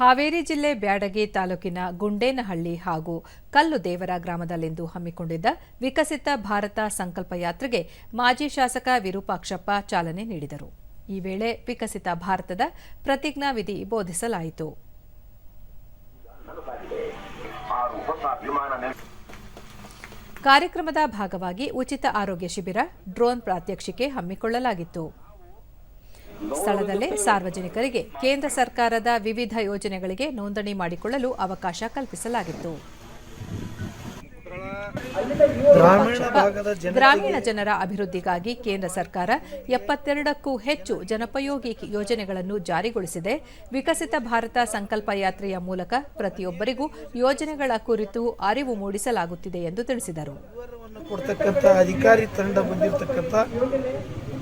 ಹಾವೇರಿ ಜಿಲ್ಲೆ ಬ್ಯಾಡಗಿ ತಾಲೂಕಿನ ಗುಂಡೇನಹಳ್ಳಿ ಹಾಗೂ ಕಲ್ಲು ದೇವರ ಗ್ರಾಮದಲ್ಲಿಂದು ಹಮ್ಮಿಕೊಂಡಿದ್ದ ವಿಕಸಿತ ಭಾರತ ಸಂಕಲ್ಪ ಯಾತ್ರೆಗೆ ಮಾಜಿ ಶಾಸಕ ವಿರೂಪಾಕ್ಷಪ್ಪ ಚಾಲನೆ ನೀಡಿದರು. ಈ ವೇಳೆ ವಿಕಸಿತ ಭಾರತದ ಪ್ರತಿಜ್ಞಾವಿಧಿ ಬೋಧಿಸಲಾಯಿತು. ಕಾರ್ಯಕ್ರಮದ ಭಾಗವಾಗಿ ಉಚಿತ ಆರೋಗ್ಯ ಶಿಬಿರ, ಡ್ರೋನ್ ಪ್ರಾತ್ಯಕ್ಷಿಕೆ ಹಮ್ಮಿಕೊಳ್ಳಲಾಗಿತ್ತು. ಸ್ಥಳದಲ್ಲೇ ಸಾರ್ವಜನಿಕರಿಗೆ ಕೇಂದ್ರ ಸರ್ಕಾರದ ವಿವಿಧ ಯೋಜನೆಗಳಿಗೆ ನೋಂದಣಿ ಮಾಡಿಕೊಳ್ಳಲು ಅವಕಾಶ ಕಲ್ಪಿಸಲಾಗಿತ್ತು. ಗ್ರಾಮೀಣ ಜನರ ಅಭಿವೃದ್ಧಿಗಾಗಿ ಕೇಂದ್ರ ಸರ್ಕಾರ ಎಪ್ಪತ್ತೆರಡಕ್ಕೂ ಹೆಚ್ಚು ಜನಪಯೋಗಿ ಯೋಜನೆಗಳನ್ನು ಜಾರಿಗೊಳಿಸಿದೆ. ವಿಕಸಿತ ಭಾರತ ಸಂಕಲ್ಪ ಯಾತ್ರೆಯ ಮೂಲಕ ಪ್ರತಿಯೊಬ್ಬರಿಗೂ ಯೋಜನೆಗಳ ಕುರಿತು ಅರಿವು ಮೂಡಿಸಲಾಗುತ್ತಿದೆ ಎಂದು ತಿಳಿಸಿದರು.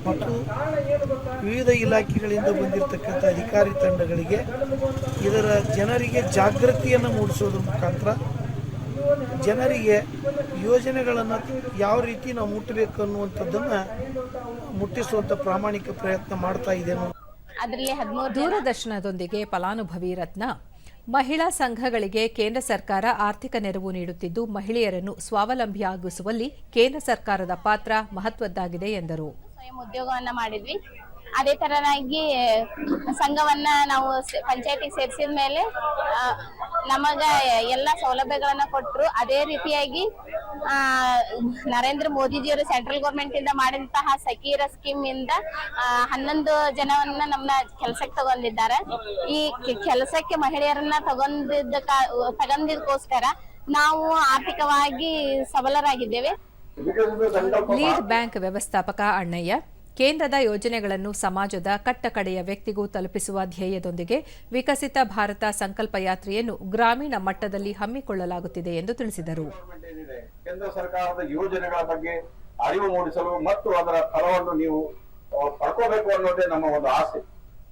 ಮತ್ತು ವಿವಿಧ ಇಲಾಖೆಗಳಿಂದ ಬಂದಿರತಕ್ಕಂಥ ಅಧಿಕಾರಿ ತಂಡಗಳಿಗೆ ಇದರ ಜನರಿಗೆ ಜಾಗೃತಿಯನ್ನು ಮೂಡಿಸೋದ್ರ ಮುಖಾಂತರ ಜನರಿಗೆ ಯೋಜನೆಗಳನ್ನು ಯಾವ ರೀತಿ ನಾವು ಮುಟ್ಟಬೇಕು ಅನ್ನುವಂಥದ್ದನ್ನು ಮುಟ್ಟಿಸುವಂಥ ಪ್ರಾಮಾಣಿಕ ಪ್ರಯತ್ನ ಮಾಡ್ತಾ ಇದೆ ಅನ್ನೋ ಅದರಲ್ಲಿ ಹದಿಮೂರು ದೂರದರ್ಶನದೊಂದಿಗೆ ಫಲಾನುಭವಿ ರತ್ನ. ಮಹಿಳಾ ಸಂಘಗಳಿಗೆ ಕೇಂದ್ರ ಸರ್ಕಾರ ಆರ್ಥಿಕ ನೆರವು ನೀಡುತ್ತಿದ್ದು ಮಹಿಳೆಯರನ್ನು ಸ್ವಾವಲಂಬಿಯಾಗಿಸುವಲ್ಲಿ ಕೇಂದ್ರ ಸರ್ಕಾರದ ಪಾತ್ರ ಮಹತ್ವದ್ದಾಗಿದೆ ಎಂದರು. ಸ್ವಯಂ ಉದ್ಯೋಗವನ್ನ ಮಾಡಿದ್ವಿ. ಅದೇ ತರನಾಗಿ ಸಂಘವನ್ನ ನಾವು ಪಂಚಾಯತಿ ಸೇರಿಸಿದ ಮೇಲೆ ನಮಗ ಎಲ್ಲ ಸೌಲಭ್ಯಗಳನ್ನ ಕೊಟ್ಟರು ಅದೇ ರೀತಿಯಾಗಿ ಆ, ನರೇಂದ್ರ ಮೋದಿಜಿಯವರು ಸೆಂಟ್ರಲ್ ಗೌರ್ಮೆಂಟ್ ಇಂದ ಮಾಡಿದಂತಹ ಸಕೀರ ಸ್ಕೀಮ್ ಇಂದ ಹನ್ನೊಂದು ಜನವನ್ನ ನಮ್ಮನ್ನ ಕೆಲಸಕ್ಕೆ ತಗೊಂಡಿದ್ದಾರೆ. ಈ ಕೆಲಸಕ್ಕೆ ಮಹಿಳೆಯರನ್ನ ತಗೊಂಡಿದ್ದ ತಗೊಂಡಿದ್ದಕ್ಕೋಸ್ಕರ ನಾವು ಆರ್ಥಿಕವಾಗಿ ಸಬಲರಾಗಿದ್ದೇವೆ. ಲೀಡ್ ಬ್ಯಾಂಕ್ ವ್ಯವಸ್ಥಾಪಕ ಅಣ್ಣಯ್ಯ ಕೇಂದ್ರದ ಯೋಜನೆಗಳನ್ನು ಸಮಾಜದ ಕಟ್ಟಕಡೆಯ ವ್ಯಕ್ತಿಗೂ ತಲುಪಿಸುವ ಧ್ಯೇಯದೊಂದಿಗೆ ವಿಕಸಿತ ಭಾರತ ಸಂಕಲ್ಪ ಯಾತ್ರೆಯನ್ನು ಗ್ರಾಮೀಣ ಮಟ್ಟದಲ್ಲಿ ಹಮ್ಮಿಕೊಳ್ಳಲಾಗುತ್ತಿದೆ ಎಂದು ತಿಳಿಸಿದರು. ಕೇಂದ್ರ ಸರ್ಕಾರದ ಯೋಜನೆಗಳ ಬಗ್ಗೆ ಅರಿವು ಮೂಡಿಸಲು ಮತ್ತು ಅದರ ಫಲವನ್ನು ನೀವು ಪಡ್ಕೋಬೇಕು ಅನ್ನೋದೇ ನಮ್ಮ ಒಂದು ಆಸೆ.